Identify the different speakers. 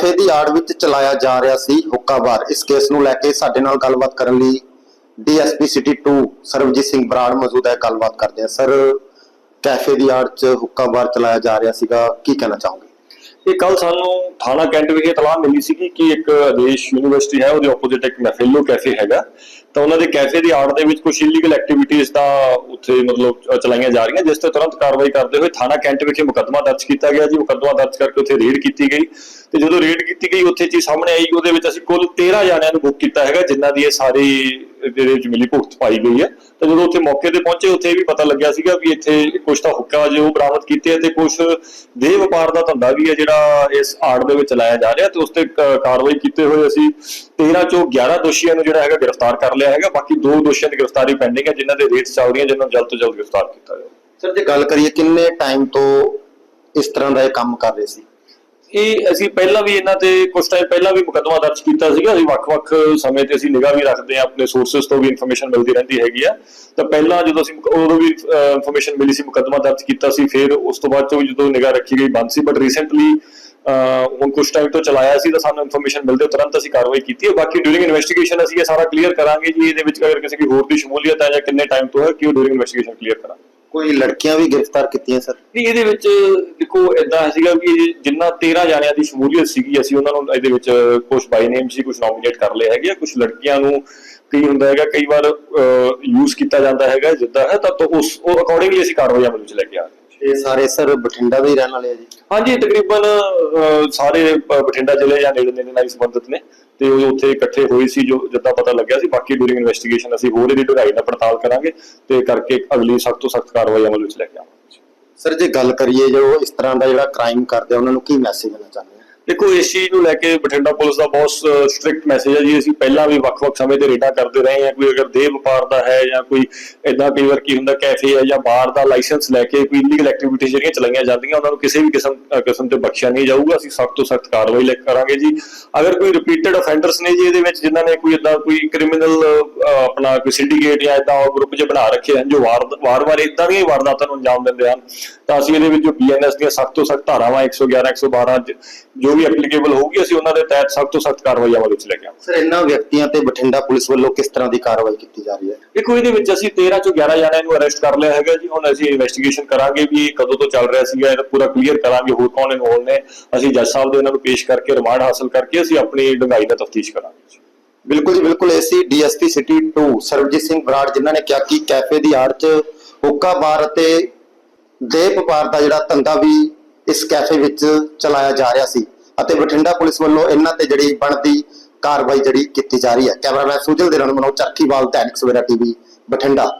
Speaker 1: Cafe ਦੀ ਆੜ ਵਿੱਚ ਚਲਾਇਆ ਜਾ ਰਿਹਾ ਸੀ ਹੁੱਕਾ ਬਾਰ ਇਸ ਕੇਸ ਨੂੰ ਲੈ ਕੇ ਸਾਡੇ ਨਾਲ ਗੱਲਬਾਤ ਕਰਨ ਲਈ ਡੀਐਸਪੀ ਸਿਟੀ 2 ਸਰਵਜੀਤ ਸਿੰਘ ਬਰਾੜ ਮੌਜੂਦ ਹੈ। ਗੱਲਬਾਤ ਕਰਦੇ ਹਾਂ। ਸਰ, ਕੈਫੇ ਦੀ ਆੜ 'ਚ ਹੁੱਕਾ ਬਾਰ ਚਲਾਇਆ ਜਾ ਰਿਹਾ ਸੀਗਾ। ਕੀ ਕਹਿਣਾ ਚਾਹੋਗੇ?
Speaker 2: ਇਹ ਕੱਲ ਸਾਨੂੰ ਥਾਣਾ ਕੈਂਟ ਵਿਖੇ ਤਲਾਹ ਮਿਲੀ ਸੀ ਕਿ ਇੱਕ ਆਦੇਸ਼ ਯੂਨੀਵਰਸਿਟੀ ਹੈ, ਉਹਦੇ ਆਪੋਜ਼ਿਟ ਇੱਕ ਮੈਫਿਲੋ ਕੈਫੇ ਹੈਗਾ। ਤਾਂ ਉਹਨਾਂ ਦੇ ਕੈਫੇ ਦੀ ਆੜ ਦੇ ਵਿੱਚ ਕੁਝ ਇਲੀਗਲ ਐਕਟੀਵਿਟੀਜ਼ ਦਾ ਉੱਥੇ ਮਤਲਬ ਚਲਾਈਆਂ ਜਾ ਰਹੀਆਂ, ਜਿਸ ਤੇ ਤੁਰੰਤ ਕਾਰਵਾਈ ਕਰਦੇ ਹੋਏ ਥਾਣਾ ਕੈਂਟ ਵਿਖੇ ਮੁਕੱਦਮਾ ਦਰਜ ਕੀਤਾ ਗਿਆ ਜੀ। ਮੁਕੱਦਮਾ ਦਰਜ ਕਰਕੇ ਉੱਥੇ ਰੇਡ ਕੀਤੀ ਗਈ। ਤੇ ਜਦੋਂ ਰੇਡ ਕੀਤੀ ਗਈ, ਉੱਥੇ ਚੀਜ਼ ਸਾਹਮਣੇ ਆਈ ਉਹਦੇ ਵਿੱਚ ਅਸੀਂ ਕੁੱਲ 13 ਜਾਣਿਆਂ ਨੂੰ ਬੁੱਕ ਕੀਤਾ ਹੈਗਾ, ਜਿਨ੍ਹਾਂ ਦੀ ਇਹ ਸਾਰੀ ਇਹਦੇ ਵਿੱਚ ਮਿਲੀ ਭੁਗਤ ਪਾਈ ਗਈ ਹੈ। ਤਾਂ ਜਦੋਂ ਉੱਥੇ ਮੌਕੇ ਤੇ ਪਹੁੰਚੇ, ਉੱਥੇ ਵੀ ਪਤਾ ਲੱਗਿਆ ਸੀਗਾ ਵੀ ਇੱਥੇ ਕੁਝ ਤਾਂ ਹੁੱਕਾ ਜੋ ਬਰਾਮਦ ਕੀਤੇ ਤੇ ਕੁਝ ਦੇਹ ਵਪਾਰ ਦਾ ਧੰਦਾ ਵੀ ਹੈ ਜਿਹੜਾ ਇਸ ਆੜ ਦੇ ਵਿੱਚ ਚਲਾਇਆ ਜਾ ਰਿਹਾ ਤੇ ਉਸ ਤੇ ਕਾਰਵਾਈ ਕੀਤੇ ਹੋਏ ਅਸੀਂ 13 ਚੋਂ 11 ਦੋਸ਼ੀਆਂ ਨੂੰ ਜਿਹੜਾ ਹੈਗਾ ਗ੍ਰਿਫਤਾਰ ਕਰ ਲਿਆ ਹੈਗਾ। ਬਾਕੀ ਦੋ ਦੋਸ਼ੀਆਂ ਦੀ ਗ੍ਰਿਫਤਾਰੀ ਪੈਂਡਿੰਗ ਹੈ, ਜਿਨ੍ਹਾਂ ਦੇ ਰੇਟ ਚੱਲ ਰਹੀਆਂ ਜਿਨ੍ਹਾਂ ਨੂੰ ਜਲਦ ਤੋਂ ਜਲਦ ਗ੍ਰਿਫਤਾਰ ਕੀਤਾ ਜਾਵੇ।
Speaker 1: ਸਰ, ਜੇ ਗੱਲ ਕਰੀਏ ਕਿੰਨੇ ਟਾਈਮ ਤੋਂ ਇਸ ਤਰ੍ਹਾਂ ਦਾ ਇਹ ਕੰਮ ਕਰ ਰਹੇ ਸੀ?
Speaker 2: ਇਹ ਅਸੀਂ ਪਹਿਲਾਂ ਵੀ ਇਹਨਾਂ ਤੇ ਕੁਝ ਟਾਈਮ ਪਹਿਲਾਂ ਵੀ ਮੁਕੱਦਮਾ ਦਰਜ ਕੀਤਾ ਸੀਗਾ। ਅਸੀਂ ਵੱਖ-ਵੱਖ ਸਮੇਂ ਤੇ ਅਸੀਂ ਨਿਗਾਹ ਵੀ ਰੱਖਦੇ ਹਾਂ, ਆਪਣੇ ਸੋਰਸਸ ਤੋਂ ਵੀ ਇਨਫੋਰਮੇਸ਼ਨ ਮਿਲਦੀ ਰਹਿੰਦੀ ਹੈਗੀ ਆ। ਤਾਂ ਪਹਿਲਾਂ ਜਦੋਂ ਅਸੀਂ ਉਦੋਂ ਵੀ ਇਨਫੋਰਮੇਸ਼ਨ ਮਿਲੀ ਸੀ, ਮੁਕੱਦਮਾ ਦਰਜ ਕੀਤਾ ਸੀ, ਫਿਰ ਉਸ ਤੋਂ ਬਾਅਦ ਤੋਂ ਜਦੋਂ ਨਿਗਾਹ ਰੱਖੀ ਗਈ, ਬੰਦ ਸੀ। ਬਟ ਰੀਸੈਂਟਲੀ ਹੁਣ ਕੁਝ ਟਾਈਮ ਤੋਂ ਚਲਾਇਆ ਸੀ, ਤਾਂ ਸਾਨੂੰ ਇਨਫੋਰਮੇਸ਼ਨ ਮਿਲਦੇ, ਤੁਰੰਤ ਅਸੀਂ ਕਾਰਵਾਈ ਕੀਤੀ ਹੈ। ਬਾਕੀ ਡਿਊਰਿੰਗ ਇਨਵੈਸਟੀਗੇਸ਼ਨ ਅਸੀਂ ਇਹ ਸਾਰਾ ਕਲੀਅਰ ਕਰਾਂਗੇ ਜੀ। ਇਹਦੇ ਵਿੱਚ ਅਗਰ ਕਿਸੇ ਦੀ ਹੋਰ ਦੀ ਸ਼ਮੂਲੀਅਤ ਹੈ ਜਾਂ ਕਿੰਨੇ ਟਾਈਮ ਤੋਂ ਹੈ, ਕਿ ਉਹ ਡਿਊਰਿੰਗ ਇਨਵੈਸਟੀਗੇਸ਼ਨ ਕਲੀਅਰ ਕਰਾਂਗੇ।
Speaker 1: ਕੋਈ ਲੜਕੀਆਂ ਵੀ ਗ੍ਰਿਫਤਾਰ ਕੀਤੀਆਂ, ਸਰ?
Speaker 2: ਨਹੀਂ, ਇਹਦੇ ਵਿੱਚ ਦੇਖੋ ਇਦਾਂ ਸੀਗਾ ਕਿ ਜਿੰਨਾ 13 ਜਾਣਿਆਂ ਦੀ ਸ਼ਮੂਲੀਅਤ ਸੀਗੀ, ਅਸੀਂ ਉਹਨਾਂ ਨੂੰ ਇਹਦੇ ਵਿੱਚ ਕੁਝ ਬਾਈ ਨੇਮ ਸੀ ਕੁਝ ਨੋਮੀਨੇਟ ਕਰ ਲਏ ਹੈਗੇ ਕੁਝ ਲੜਕੀਆਂ ਨੂੰ ਕੀ ਹੁੰਦਾ ਹੈਗਾ ਕਈ ਵਾਰ ਯੂਜ਼ ਕੀਤਾ ਜਾਂਦਾ ਹੈਗਾ, ਜਿੱਦਾਂ ਹੈ, ਤਾਂ ਉਸ, ਉਹ ਅਕੋਰਡਿੰਗਲੀ ਅਸੀਂ ਕਾਰਵਾਈ ਅਮਲ ਵਿੱਚ ਲੈ ਕੇ ਆ
Speaker 1: ਇਹ ਸਾਰੇ ਸਰ ਬਠਿੰਡਾ ਦੇ ਹੀ ਰਹਿਣ ਵਾਲੇ ਆ ਜੀ।
Speaker 2: ਹਾਂਜੀ ਤਕਰੀਬਨ ਅਹ, ਸਾਰੇ ਬਠਿੰਡਾ ਜ਼ਿਲ੍ਹੇ ਜਾਂ ਨੇੜੇ ਨੇੜੇ ਨਾਲ ਹੀ ਸੰਬੰਧਿਤ ਨੇ। ਤੇ ਉਹ ਉੱਥੇ ਇਕੱਠੇ ਹੋਏ ਸੀ ਜੋ ਜਿੱਦਾਂ ਪਤਾ ਲੱਗਿਆ ਸੀ। ਬਾਕੀ ਡਿਊਰਿੰਗ ਇਨਵੈਸਟੀਗੇਸ਼ਨ ਅਸੀਂ ਹੋਰ ਇਹਦੀ ਢੁਕਾਈ ਨਾਲ ਪੜਤਾਲ ਕਰਾਂਗੇ ਤੇ ਕਰਕੇ ਅਗਲੀ ਸਖਤ ਤੋਂ ਸਖਤ ਕਾਰਵਾਈ ਅਮਲ ਵਿੱਚ ਲੈ ਕੇ ਆਵਾਂਗੇ।
Speaker 1: ਸਰ ਜੇ ਗੱਲ ਕਰੀਏ ਜੋ ਇਸ ਤਰ੍ਹਾਂ ਦਾ ਜਿਹੜਾ ਕ੍ਰਾਈਮ ਕਰਦੇ ਆ ਉਹਨਾਂ ਨੂੰ ਕੀ ਮੈਸੇਜ ਦੇਣਾ ਚਾਹੁੰਦੇ ਆ?
Speaker 2: ਦੇਖੋ, ਇਸ ਚੀਜ਼ ਨੂੰ ਲੈ ਕੇ ਬਠਿੰਡਾ ਪੁਲਿਸ ਦਾ ਬਹੁਤ ਸਟ੍ਰਿਕਟ ਮੈਸੇਜ ਹੈ ਜੀ। ਅਸੀਂ ਪਹਿਲਾਂ ਵੀ ਵੱਖ-ਵੱਖ ਸਮੇਂ ਤੇ ਰੇਡਾਂ ਕਰਦੇ ਰਹੇ ਹਾਂ। ਕੋਈ ਅਗਰ ਦੇਹ ਵਪਾਰ ਦਾ ਹੈ ਜਾਂ ਕੋਈ ਇਦਾਂ ਕਈ ਵਾਰ ਕੀ ਹੁੰਦਾ, ਕੈਫੇ ਹੈ ਜਾਂ ਬਾਰ ਦਾ ਲਾਇਸੈਂਸ ਲੈ ਕੇ ਕੋਈ ਇਲੀਗਲ ਐਕਟੀਵਿਟੀਜ਼ ਜਿਹੜੀਆਂ ਚਲਾਈਆਂ ਜਾਂਦੀਆਂ, ਉਹਨਾਂ ਨੂੰ ਕਿਸੇ ਵੀ ਕਿਸਮ ਕਿਸਮ ਤੇ ਬਖਸ਼ਿਆ ਨਹੀਂ ਜਾਊਗਾ। ਅਸੀਂ ਸਖਤ ਤੋਂ ਸਖਤ ਕਾਰਵਾਈ ਲੈ, ਕਰਾਂਗੇ ਜੀ। ਅਗਰ ਕੋਈ ਰਿਪੀਟਡ ਅਫੈਂਡਰਸ ਨੇ ਜੀ, ਇਹਦੇ ਵਿੱਚ ਜਿਨ੍ਹਾਂ ਨੇ ਕੋਈ ਇਦਾਂ ਕੋਈ ਕ੍ਰਿਮੀਨਲ ਆਪਣਾ ਕੋਈ ਸਿੰਡੀਕੇਟ ਜਾਂ ਇਦਾਂ ਗਰੁੱਪ ਜਿਹਾ ਬਣਾ ਰੱਖੇ ਹਨ, ਜੋ ਵਾਰ, ਵਾਰ-ਵਾਰ ਇਦਾਂ ਦੀਆਂ ਵਾਰਦਾਤਾਂ ਨੂੰ ਅੰਜਾਮ ਦਿੰਦੇ ਹਨ, ਤਾਂ ਅਸੀਂ ਇਹਦੇ ਵਿੱਚ ਜੋ ਬੀਐਨਐਸ ਦੀਆਂ ਸਖਤ ਤੋਂ ਸਖਤ ਧਾਰਾਵਾਂ 111 112 ਜ- ਜੋ ਵੀ ਐਪਲੀਕੇਬਲ ਹੋਊਗੀ ਅਸੀਂ ਉਹਨਾਂ ਦੇ ਤਹਿਤ ਸਖਤ ਤੋਂ ਸਖਤ ਕਾਰਵਾਈ ਅਮਲ ਵਿੱਚ ਲੈ ਕੇ ਆਵਾਂਗੇ।
Speaker 1: ਸਰ ਇਹਨਾਂ ਵਿਅਕਤੀਆਂ ਤੇ ਬਠਿੰਡਾ ਪੁਲਿਸ ਵੱਲੋਂ ਕਿਸ ਤਰ੍ਹਾਂ ਦੀ ਕਾਰਵਾਈ ਕੀਤੀ ਜਾ ਰਹੀ ਹੈ?
Speaker 2: ਦੇਖੋ ਇਹਦੇ ਵਿੱਚ ਅਸੀਂ 13 ਚੋਂ 11 ਜਣਿਆਂ ਨੂੰ ਅਰੈਸਟ ਕਰ ਲਿਆ ਹੈਗਾ ਜੀ। ਹੁਣ ਅਸੀਂ ਇਨਵੈਸਟੀਗੇਸ਼ਨ ਕਰਾਂਗੇ ਵੀ ਇਹ ਕਦੋਂ ਤੋਂ ਚੱਲ ਰਿਹਾ ਸੀਗਾ ਇਹਦਾ ਪੂਰਾ ਕਲੀਅਰ ਕਰਾਂਗੇ ਹੋਰ ਕੌਣ ਇਨਵੋਲ ਨੇ। ਅਸੀਂ ਜੱਜ ਸਾਹਿਬ ਦੇ ਇਹਨਾਂ ਨੂੰ ਪੇਸ਼ ਕਰਕੇ ਰਿਮਾਂਡ ਹਾਸਲ ਕਰਕੇ ਅਸੀਂ ਆਪਣੀ ਡੂੰਘਾਈ ਨਾਲ ਤਫਤੀਸ਼ ਕਰਾਂਗੇ।
Speaker 1: ਬਿਲਕੁਲ ਜੀ ਬਿਲਕੁਲ। ਐਸੀ ਡੀਐਸਪੀ ਸਿਟੀ 2 ਸਰਵਜੀਤ ਸਿੰਘ ਬਰਾੜ ਜਿਨ੍ਹਾਂ ਨੇ ਕਿਹਾ ਕਿ ਕੈਫੇ ਦੀ ਆੜ 'ਚ ਹੁੱਕਾ ਬਾਰ ਅਤੇ ਵਪਾਰ ਦਾ ਜਿਹੜਾ ਧੰਦਾ ਵੀ ਇਸ ਕੈਫੇ ਵਿੱਚ ਚਲਾਇਆ ਜਾ ਰਿਹਾ ਸੀ। ਅਤੇ ਬਠਿੰਡਾ ਪੁਲਿਸ ਵੱਲੋਂ ਇਹਨਾਂ ਤੇ ਜਿਹੜੀ ਬਣਦੀ ਕਾਰਵਾਈ ਜਿਹੜੀ ਕੀਤੀ ਜਾ ਰਹੀ ਹੈ। ਕੈਮਰਾਮੈਨ ਸੁਜਲ ਦੇ ਨਾਲ ਮਨੋਜ ਚੱਕੀਵਾਲ ਦੈਨਿਕ ਸਵੇਰਾ ਟੀਵੀ, ਬਠਿੰਡਾ।